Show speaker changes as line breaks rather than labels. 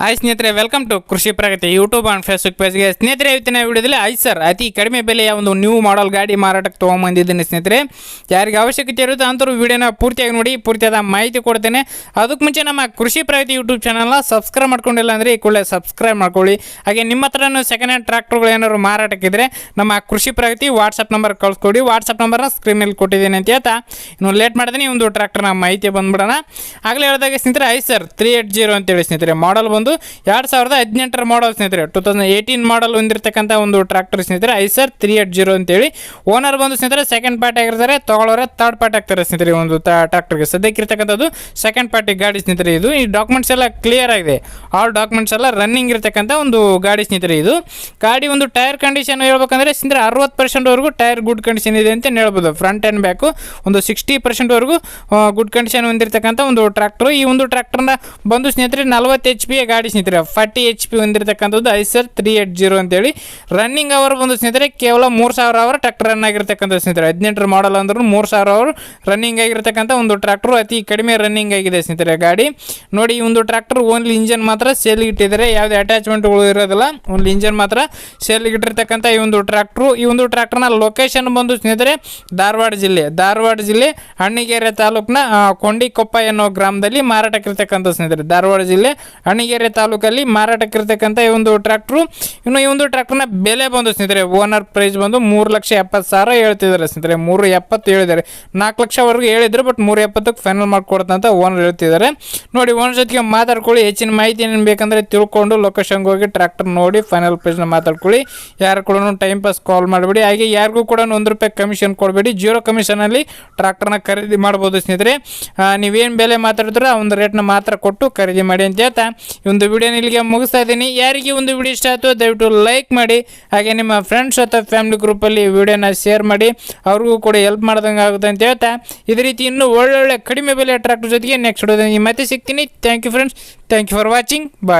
Hi ಸ್ನೇಹಿತರೆ welcome to Krishi Pragati YouTube and Facebook ಪೇಜ್ಗೆ ಸ್ನೇಹಿತರೆ, ಇವತ್ತಿನ ವಿಡಿಯೋದಲ್ಲಿ, ಐ ಸರ್ ಅತಿ ಕಡಿಮೆ ಬೆಲೆಯ ಒಂದು ನ್ಯೂ ಮಾಡೆಲ್ ಗಾಡಿ ಮಾರಾಟಕ್ಕೆ ತೊಗೊಂಬಂದಿದ್ದೀನಿ ಸ್ನೇಹಿತರೆ. ಯಾರಿಗೆ ಅವಶ್ಯಕತೆ ಇರುತ್ತೆ ಅಂತರೂ ವಿಡಿಯೋನ ಪೂರ್ತಿಯಾಗಿ ನೋಡಿ, ಪೂರ್ತಿಯಾದ ಮಾಹಿತಿ ಕೊಡ್ತೇನೆ. ಅದಕ್ಕೆ ಮುಂಚೆ ನಮ್ಮ ಕೃಷಿ ಪ್ರಗತಿ ಯೂಟ್ಯೂಬ್ ಚಾನಲ್ನ ಸಬ್ಸ್ಕ್ರೈಬ್ ಮಾಡ್ಕೊಂಡಿಲ್ಲ ಅಂದರೆ, ಈ ಕೂಡಲೇ ಸಬ್ಸ್ಕ್ರೈಬ್ ಮಾಡ್ಕೊಳ್ಳಿ. ಹಾಗೆ ನಿಮ್ಮ ಹತ್ರನೂ ಸೆಕೆಂಡ್ ಹ್ಯಾಂಡ್ ಟ್ರ್ಯಾಕ್ಟರ್ಗಳು ಏನಾದ್ರು ಮಾರಾಟಕ್ಕಿದ್ರೆ ನಮ್ಮ ಕೃಷಿ ಪ್ರಗತಿ ವಾಟ್ಸಪ್ ನಂಬರ್ ಕಳಿಸ್ಕೊಡಿ. ವಾಟ್ಸಪ್ ನಂಬರ್ನ ಸ್ಕ್ರೀನಲ್ಲಿ ಕೊಟ್ಟಿದ್ದೀನಿ ಅಂತ ಹೇಳ್ತಾ. ಇನ್ನು ಲೇಟ್ ಮಾಡಿದ್ರೆ ಒಂದು ಟ್ರ್ಯಾಕ್ಟರ್ನ ಮಾಹಿತಿ ಬಂದ್ಬಿಡೋಣ. ಆಗಲೇ ಹೇಳಿದಾಗ ಸ್ನೇಹಿತರೆ, Eicher three eight zero ಅಂತೇಳಿ ಸ್ನೇಹಿತರೆ ಮಾಡಲ್ ಬಂದು ಎರಡು ಸಾವಿರದ ಹದಿನೆಂಟರ ಮಾಡಲ್ ಸ್ನೇಹಿತರೆ ಟೂ ತೌಸಂಡ್ ಏಯ್ಟೀನ್ ಮಾಡಲ್ ಹೊಂದಿರತಕ್ಕಂಥ ಒಂದು ಟ್ರ್ಯಾಕ್ಟರ್ ಸ್ನೇಹಿತರೆ Eicher sir three eight zero ಅಂತೇಳಿ ಓನರ್ ಬಂದು ಸ್ನೇಹಿತರೆ ಸೆಕೆಂಡ್ ಪಾರ್ಟಿ ಆಗಿರ್ತಾರೆ, ತಗೊಳ್ಳೋರೆ ತರ್ಡ್ ಪಾರ್ಟಿ ಆಗ್ತಾರೆ ಸ್ನೇಹಿತರೆ ಒಂದು ಟ್ರ್ಯಾಕ್ಟರ್ಗೆ ಸದ್ಯಕ್ಕೆ ಇರ್ತಕ್ಕಂಥದ್ದು ಸೆಕೆಂಡ್ ಪಾರ್ಟಿ ಗಾಡಿ ಸ್ನೇಹಿತರೆ ಇದು. ಈ ಡಾಕ್ಯುಮೆಂಟ್ಸ್ ಎಲ್ಲ ಕ್ಲಿಯರ್ ಆಗಿದೆ. ಆಲ್ ಡಾಕ್ಯುಮೆಂಟ್ಸ್ ಎಲ್ಲ ರನ್ನಿಂಗ್ ಇರ್ತಕ್ಕಂಥ ಒಂದು ಗಾಡಿ ಸ್ನೇಹಿತರೆ ಇದು. ಗಾಡಿ ಒಂದು ಟೈರ್ ಕಂಡೀಷನ್ ಹೇಳ್ಬೇಕಂದ್ರೆ ಸ್ನೇಹಿತರೆ ಅರವತ್ತು ಪರ್ಸೆಂಟ್ವರೆಗೂ ಟೈರ್ ಗುಡ್ ಕಂಡೀಷನ್ ಇದೆ ಅಂತ ಹೇಳ್ಬೋದು. ಫ್ರಂಟ್ ಆ್ಯಂಡ್ ಬ್ಯಾಕು ಒಂದು ಸಿಕ್ಸ್ಟಿ ಪರ್ಸೆಂಟ್ವರೆಗೂ ಗುಡ್ ಕಂಡೀಷನ್ ಹೊಂದಿರತಕ್ಕಂಥ ಒಂದು ಟ್ರ್ಯಾಕ್ಟರ್ ಈ ಒಂದು ಟ್ರ್ಯಾಕ್ಟರ್ನ ಬಂದು ಸ್ನೇಹಿತರೆ ನಲವತ್ತು ಎಚ್ ಪಿ ಗಾಡಿ ಸ್ನೇಹಿತರೆ, ಫಾರ್ಟಿ ಎಚ್ ಪಿ ಹೊಂದಿರತಕ್ಕಂಥದ್ದು ಐಸರ್ ತ್ರೀ ಏಟ್ ಜೀರೋ ಅಂತೇಳಿ. ರನ್ನಿಂಗ್ ಅವರ್ ಬಂದು ಸ್ನೇಹಿತರೆ, ಕೇವಲ ಮೂರು ಸಾವಿರ ಅವರ್ ಟ್ರ್ಯಾಕ್ಟರ್ ರನ್ ಆಗಿರ್ತಕ್ಕಂಥ ಸ್ನೇಹಿತರೆ. ಹದಿನೆಂಟರ ಮಾಡಲ್ ಅಂದ್ರೂ ಮೂರು ಸಾವಿರ ಅವರ್ ರನ್ನಿಂಗ್ ಆಗಿರ್ತಕ್ಕಂಥ ಒಂದು ಟ್ರ್ಯಾಕ್ಟರ್ ಅತಿ ಕಡಿಮೆ ರನ್ನಿಂಗ್ ಆಗಿದೆ ಸ್ನೇಹಿತರೆ ಗಾಡಿ. ನೋಡಿ, ಈ ಒಂದು ಟ್ರ್ಯಾಕ್ಟರ್ ಓನ್ಲಿ ಇಂಜನ್ ಮಾತ್ರ ಸೇಲ್ಗೆ ಇಟ್ಟಿದ್ದಾರೆ. ಯಾವುದೇ ಅಟ್ಯಾಚ್ಮೆಂಟ್ಗಳು ಇರೋದಿಲ್ಲ. ಓನ್ಲಿ ಇಂಜನ್ ಮಾತ್ರ ಸೇಲ್ಗೆ ಇಟ್ಟಿರ್ತಕ್ಕಂಥ ಈ ಒಂದು ಟ್ರ್ಯಾಕ್ಟ್ರು ಈ ಒಂದು ಟ್ರ್ಯಾಕ್ಟರ್ನ ಲೊಕೇಶನ್ ಬಂದು ಸ್ನೇಹಿತರೆ, ಧಾರವಾಡ ಜಿಲ್ಲೆ. ಧಾರವಾಡ ಜಿಲ್ಲೆ ಅಣ್ಣಿಗೆರೆ ತಾಲೂಕಿನ ಕೊಂಡಿಕೊಪ್ಪ ಎನ್ನೋ ಗ್ರಾಮದಲ್ಲಿ ಮಾರಾಟಕ್ಕಿರ್ತಕ್ಕಂಥ ಸ್ನೇಹಿತರೆ. ಧಾರವಾಡ ಜಿಲ್ಲೆ ಅಣ್ಣಿಗೆರೆ ತಾಲೂಕಲ್ಲಿ ಮಾರಾಟಕ್ಕಿರ್ತಕ್ಕಂಥ ಈ ಒಂದು ಟ್ರ್ಯಾಕ್ಟ್ರು. ಇನ್ನು ಈ ಒಂದು ಟ್ರ್ಯಾಕ್ಟರ್ನ ಬೆಲೆ ಬಂದು ಸ್ನೇಹಿತರೆ ಓನರ್ ಪ್ರೈಸ್ ಬಂದು ಮೂರು ಲಕ್ಷ ಎಪ್ಪತ್ತು ಸಾವಿರ ಹೇಳ್ತಿದ್ದಾರೆ ಸ್ನೇಹಿತರೆ. ಮೂರು ಎಪ್ಪತ್ತು ಹೇಳಿದ್ದಾರೆ. ನಾಲ್ಕು ಲಕ್ಷವರೆಗೂ ಹೇಳಿದ್ರು ಬಟ್ ಮೂರು ಎಪ್ಪತ್ತಕ್ಕೆ ಫೈನಲ್ ಮಾಡಿಕೊಡ್ತಂತ ಓನರ್ ಹೇಳ್ತಿದ್ದಾರೆ. ನೋಡಿ ಓನರ್ ಜೊತೆಗೆ ಮಾತಾಡ್ಕೊಳ್ಳಿ, ಹೆಚ್ಚಿನ ಮಾಹಿತಿ ಏನೇನು ಬೇಕಂದರೆ ತಿಳ್ಕೊಂಡು ಲೊಕೇಶನ್ಗೆ ಹೋಗಿ ಟ್ರ್ಯಾಕ್ಟರ್ ನೋಡಿ ಫೈನಲ್ ಪ್ರೈಸ್ನ ಮಾತಾಡ್ಕೊಳ್ಳಿ. ಯಾರು ಕೂಡ ಟೈಮ್ ಪಾಸ್ ಕಾಲ್ ಮಾಡಬೇಡಿ. ಹಾಗೆ ಯಾರಿಗೂ ಕೂಡ ಒಂದು ರೂಪಾಯಿ ಕಮಿಷನ್ ಕೊಡಬೇಡಿ. ಜೀರೋ ಕಮಿಷನಲ್ಲಿ ಟ್ರ್ಯಾಕ್ಟರ್ನ ಖರೀದಿ ಮಾಡ್ಬೋದು ಸ್ನೇಹಿತರೆ. ನೀವೇನು ಬೆಲೆ ಮಾತಾಡಿದ್ರೆ ಆ ಒಂದು ರೇಟ್ನ ಮಾತ್ರ ಕೊಟ್ಟು ಖರೀದಿ ಮಾಡಿ ಅಂತ ಹೇಳ್ತಾ. ಒಂದು ವಿಡಿಯೋನ ಇಲ್ಲಿಗೆ ಮುಗಿಸ್ತಾ ಇದ್ದೀನಿ. ಯಾರಿಗೆ ಒಂದು ವಿಡಿಯೋ ಇಷ್ಟ ಆಯಿತು ದಯವಿಟ್ಟು ಲೈಕ್ ಮಾಡಿ, ಹಾಗೆ ನಿಮ್ಮ ಫ್ರೆಂಡ್ಸ್ ಅಥವಾ ಫ್ಯಾಮಿಲಿ ಗ್ರೂಪಲ್ಲಿ ವಿಡಿಯೋನ ಶೇರ್ ಮಾಡಿ, ಅವ್ರಿಗೂ ಕೂಡ ಹೆಲ್ಪ್ ಮಾಡ್ದಂಗೆ ಆಗುತ್ತೆ ಅಂತ ಹೇಳ್ತಾ. ಇದೇ ರೀತಿ ಇನ್ನೂ ಒಳ್ಳೊಳ್ಳೆ ಕಡಿಮೆ ಬೆಲೆ ಟ್ರ್ಯಾಕ್ಟರ್ ಜೊತೆಗೆ ನೆಕ್ಸ್ಟ್ ವಿಡಿಯೋದಲ್ಲಿ ಮತ್ತೆ ಸಿಗ್ತೀನಿ. Thank you friends thank you for watching bye